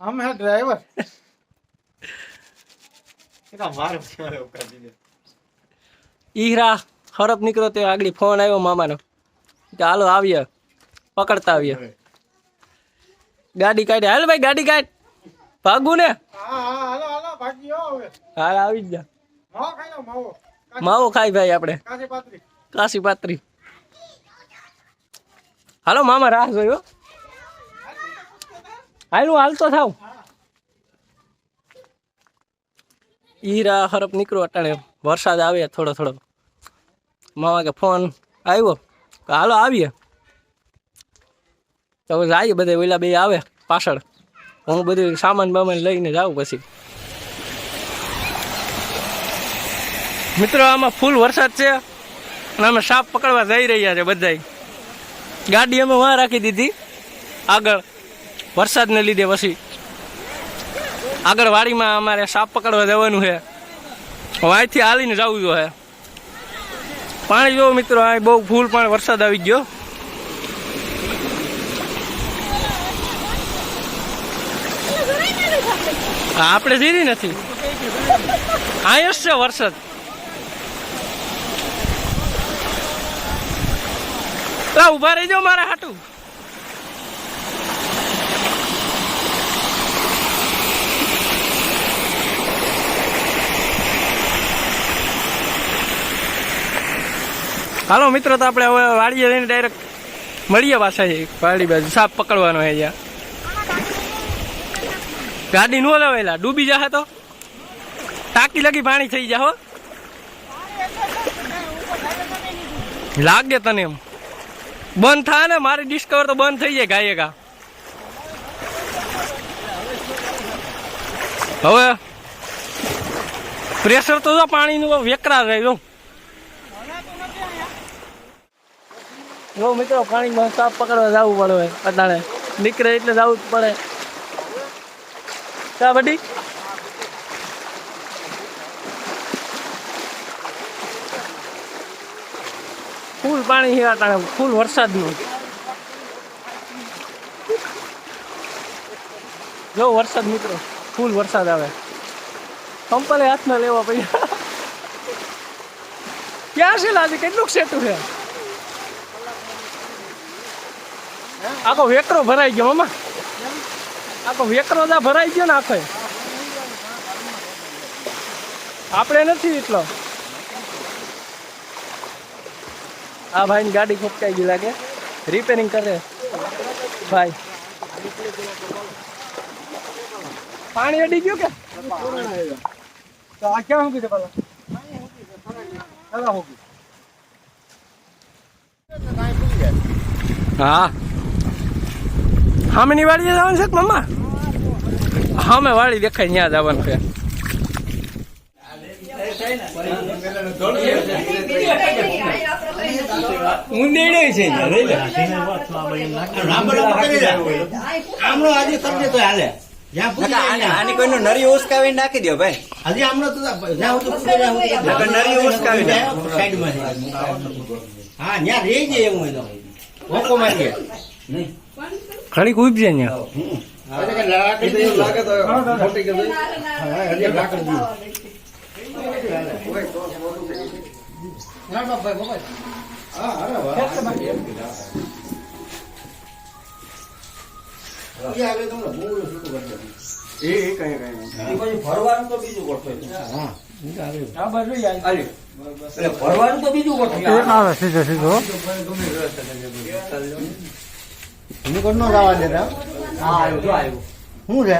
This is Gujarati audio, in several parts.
અમે ડ્રાઈવર ઈહરા હરપ નીકળો તે આગળ ફોન આવ્યો મામાનો. કે હાલો આવીએ પકડતા આવીએ. ગાડી કાઢી હાલ ભાઈ ગાડી કાઢ. ભાગુ ને? હાલ આવી જ માવો ખાય ભાઈ આપણે. કાશી પાત્રી કાશી પાત્રી હાલો મામા રાહ જોયો હાલ હાલતો થાવ. ઈરા હરપ નીકળો અટાણે. વરસાદ આવે થોડો થોડો. મામા કે ફોન આવ્યો. હાલો, આવીએ. તો જઈએ બધા, ઓલા બે આવે પાછળ. હું બધું સામાન બામાન લઈને જાઉં પછી. મિત્રો, આમાં ફૂલ વરસાદ છે અને અમે સાપ પકડવા જઈ રહ્યા છે બધાય. ગાડી અમે વાં રાખી દીધી. આગળ. વરસાદને લીધે પછી આગળ વાડીમાં અમારે સાપ પકડવા જવાનું છે. અહીંથી હાલીને જવું જોઈએ પાણી જો મિત્રો, અહીં બહુ ફૂલ પણ વરસાદ આવી ગયો. આપણે જીરી નથી. આયસ છે વરસાદ. ઊભા રહી જાઓ મારા હાટું. હાલો, મિત્રો, તો આપણે હવે વાડીએ જઈને ડાયરેક્ટ મળીએ પાછા વાડી બાજુ, સાપ પકડવાનો છે ગાડી નો લેવાયેલા ડૂબી જાહે તો. ટાંકી લગી પાણી થઈ જાહો લાગે તને એમ. બંધ થાય ને, મારી ડિસ્કવર તો બંધ થઈ જાય ગાયે ગા. હવે પ્રેશર તો પાણીનું વેકરા રહે જો મિત્રો પાણીમાં સાપ પકડવા જવું પડે અત્યારે નીકળે એટલે જવું જ પડે. ચા બધી? ફૂલ પાણી છે અત્યારે ફૂલ વરસાદનું. જો વરસાદ મિત્રો, ફૂલ વરસાદ આવે. કંપલે હાથમાં લેવા પૈસા ક્યાં છે લાજે કેટલું સેટું છે? આખો વેકરો ભરાઈ ગયો મામા આખો વેકરો દા ભરાઈ ગયો ને આખો. આપણે નથી એટલો. આ ભાઈની ગાડી ખોપકાઈ ગઈ લાગે. રિપેરિંગ કરે. ભાઈ. પાણી અડી ગયું કે? આ ક્યાં મૂકી દે પેલા? પેલા મૂકી હા. સામેની વાડીએ જવાનું છે કે મમ્મા સામે વાડી દેખાય ત્યાં જવાનું છે. ઊંદેડે છે આમળો આજે તો હાલે. આને કોઈનું નરી ઉસકાવી નાખી દો ભાઈ. હજી તો જ્યાં હું નરી ઉસકાવી. હા ત્યાં રહી જાય એવું હોય ઓકો મારીએ. ઘડીક ઉપજે ત્યાં ફરવાનું તો બીજું ભરવાનું તો બીજું આવે સીધો. સીધો નિકોટ નો જવા દેતા હા આવ્યો જો આવ્યો. શું છે?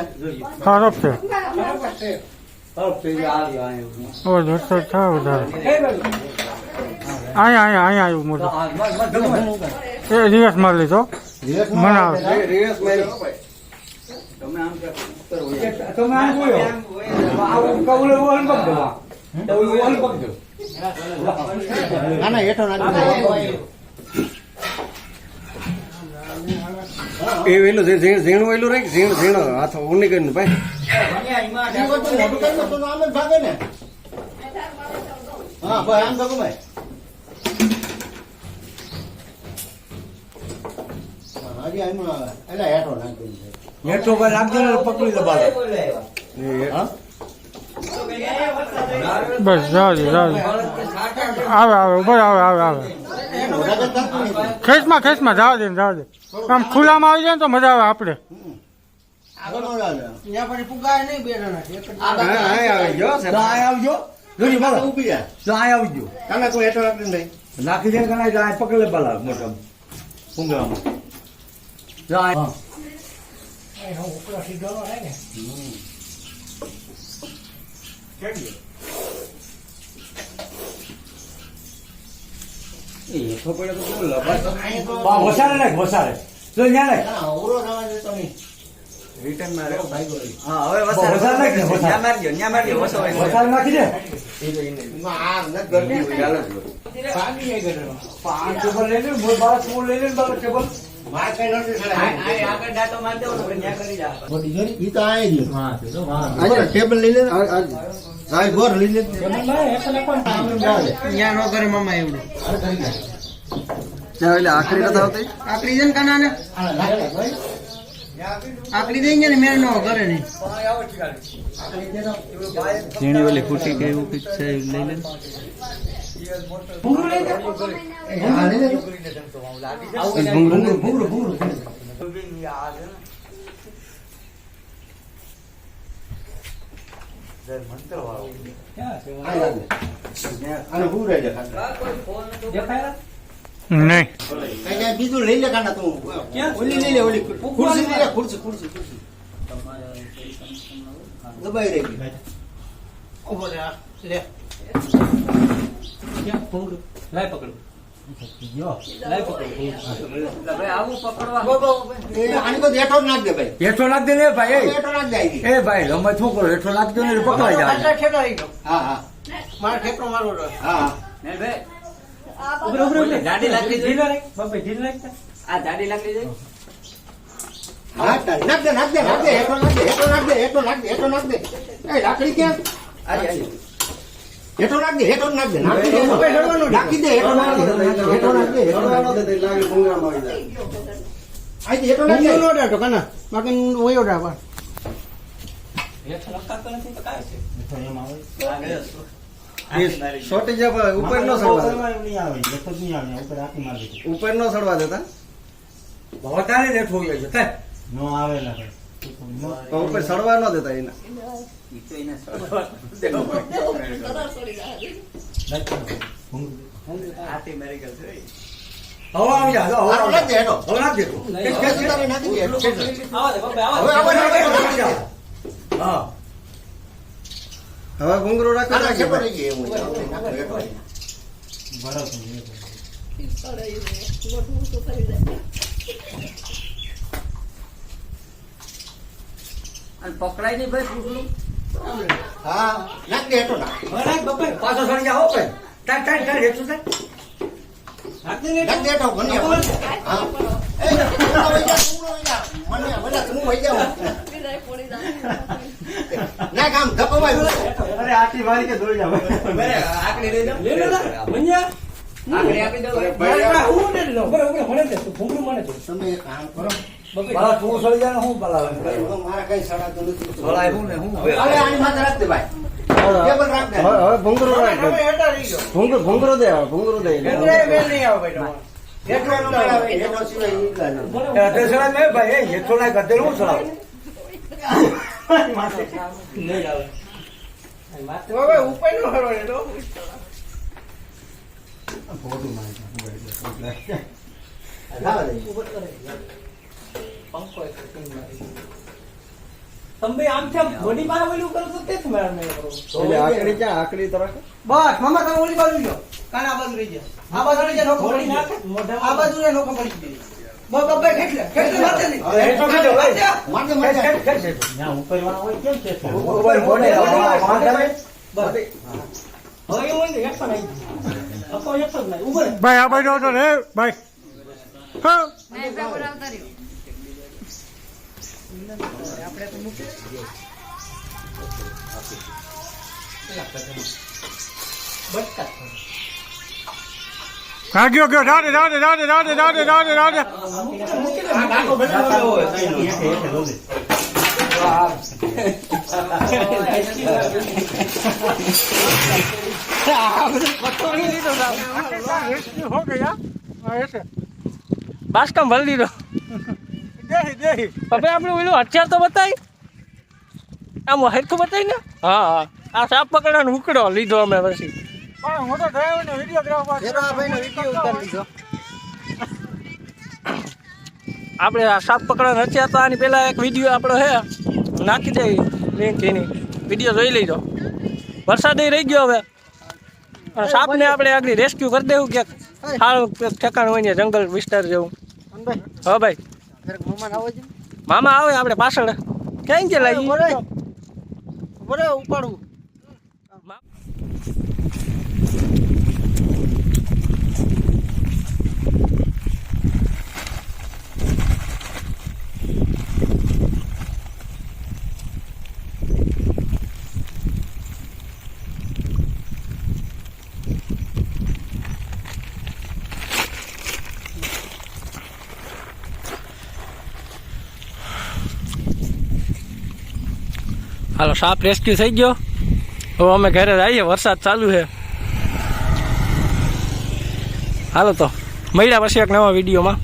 ખરાબ છે. હરફ છે આવ્યો દોસ્તો થાય વધારે. અહીંયા અહીંયા અહીંયા આવ્યું મોટું. એ દિવસ મારી લીધો મને આવે તમે આમ કે તમે આમ જોયો આવું કવળે ઓહન પકડો તો ઓહન ના ના હેઠો નાખી એ વેલું ઝીણ ઝીણ- ઝીણું વેલું રહી ઝીણ ઝીણ. હાથ ઉની કરીને ભાઈ. ને હા ભાઈ આમ ભાગો ભાઈ. આવે હેઠો નાખી રાખજો ને પકડી દે બસ જાવ દે આવે આવે ઉપર આવે આવે આવે. ખેંચમાં ખેસમાં, જાવ દે જાવ દે. આમ ખુલ્લામાં આવી જાય ને તો મજા આવે આપણે. હા. હા આવી ગયો મોટા આ આવજો તો આ કોઈ નાખી તો હા. વસારે વસારે નાખ વસારે નાખ ને પાંચ ટેબલ લઈ લે મોર બાળક મોર લઈ લે બાળક ટેબલ આગળ માર દેવો ને ન્યા કરી જા ટેબલ લઈ લે રાય ગોર લઈ લે. એટલે આખરી કથા આવતી? આખરી જન ને કાના ને આકડી દઈ ને મેળ નો કરે ને ઝીણી વાલી ફૂટી કે એવું કંઈક છે લઈ લે. ભૂંગળું. ભૂંગળું ભૂંગળું. નહીં. બીજું લઈ લે કાના તું. ઓલી લઈ લે ઓલી ખુરશી લઈ લે ખુરશી ખુરશી ખુરશી. દબાઈ રહી ગઈ. લાય પકડો લાય પકડો. આવું પકડવા. એ આની તો હેઠો નાખ દે ભાઈ. હેઠો નાખ દે ને ભાઈ એ. હેઠો નાખ દે આઈ. એ ભાઈ રમત શું કરો? હેઠો નાખજો ને પકડાઈ જાય ખેતર આવી ગયો હા હા. મારા ખેતરો મારો હા હા. ને બે. ઉભરે ઉભરે ઉભરે. દાઢી લાકડી જોઈ. ઢીલા રાખ બાપા ઢીલા રાખતા આ દાઢી લાકડી જોઈ નાખ દે, નાખ દે નાખ દે હેઠો નાખ દે હેઠો નાખ દે હેઠો નાખ દે હેઠો નાખ દે. એ લાકડી ક્યાં? હેઠો નાખ દે હેઠો. નાખ દે નાખી દે નાખી દે હેઠો નાખ દે હેઠો નાખ દે હેઠો નાખ દે આઈ હેઠો નાખ દે નો દાટો કાના? બાકી વયો ડાબા હેઠળ લખાતો નથી તો કાંઈ છે સોટી જવા ઉપર નો સડવા ઉપર નો સડવા દેતા વધારે હેઠો હોય છે કાંઈ પણ ઉપર સડવા ન દેતા એના હવે ઘુંઘરું રાખો કાના નાખી ખેતર દે. રહી ગઈ એવું છે. નાખો હેઠો. અને પકડાય નહીં ભાઈ પૂછલું હા નાખ દે હેઠો નાખ હવે પાછો સડી ભાઈ. તાર તાર તાર તાર નાખ દે તું. મને જા. નાખ ધપવાય અરે આટી મારી કે દોડી જા આકડી લઈ. લે લે. મંજા આકડી આપી દો મારે હું ને લો. મને તમે એક કામ કરો. બાળા તું સળી જાય ને હું હું મારા કઈ સડાતું નથી ભલાય હું ને હું હવે આની માથે રાખ દે ભાઈ ટેબલ રાખ દે હવે ભૂંગરું ભૂંગરું ભૂંગરું દે હવે દે મેળ નહીં આવે ભાઈ. હેઠો નહીં. ભાઈ હેઠો ના ગધેડ હું સડાવ નહીં આવે હવે ઉપર નો હરો હેઠો. ખાવા દે. પંખો એક સેકન્ડ મારી તમે આમ છે બોડી માં ઓલું કરો તો તે જ મેળ મેળ કરો એટલે આકડી ક્યાં આકડી તો બસ મામા તમે ઓલી બાજુ જાઓ કાના આ બાજુ રહી જાય આ બાજુ રહી જાય નોખો પડી નાખે આ બાજુ ને નોખો પડી જાય બસ બબ્બે ખેંચલે ખેંચલે મારતે નહીં હેઠો ખેંચો, ભાઈ. મારતે. મારજે, મારજે. ઉપર મોઢે વાંધા નહીં. બસ હવે એવું નહીં હેઠળ આવી અકો હેઠળ જ નહીં ઉભરે ભાઈ આ બાજુ આવતો રે ભાઈ હા હા ગયો ગયો રાડે રાડે રાડે રાડે રાડે રાડે રાડે હો ગયા. હા એસે. બાસકામ ભરી દીધો. હવે આપણે ઓલું હથિયાર તો બતાવી આમ હરખું બતાવી ને? હા હા. આ સાપ પકડવાનો ઉકડો લીધો અમે પછી. પણ હું તો આપણે આ સાપ પકડવાનો હથિયાર તો આની પહેલાં એક વીડિયો આપણો હે નાખી દે લિંક એની. વીડિયો જોઈ લેજો. વરસાદ રહી ગયો હવે. અને સાપને આપણે આગળ રેસ્ક્યુ કરી દેવું ક્યાંક. સારું ઠેકાણ હોય ને જંગલ વિસ્તાર જેવું. હા ભાઈ. મામા આવે આપણે પાછળ. ક્યાં ગયા લાગી ઉપાડું. હાલો સાપ રેસ્ક્યુ થઈ ગયો. હવે અમે ઘરે આવીએ વરસાદ ચાલુ છે. હાલો તો મળ્યા પછી એક નવા વિડીયોમાં.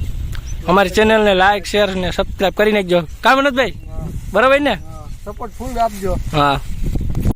અમારી ચેનલને લાઈક શેર ને સબસ્ક્રાઈબ કરી નાખજો. કામ ભાઈ બરાબર ને? સપોર્ટ ફૂલ આપજો. હા.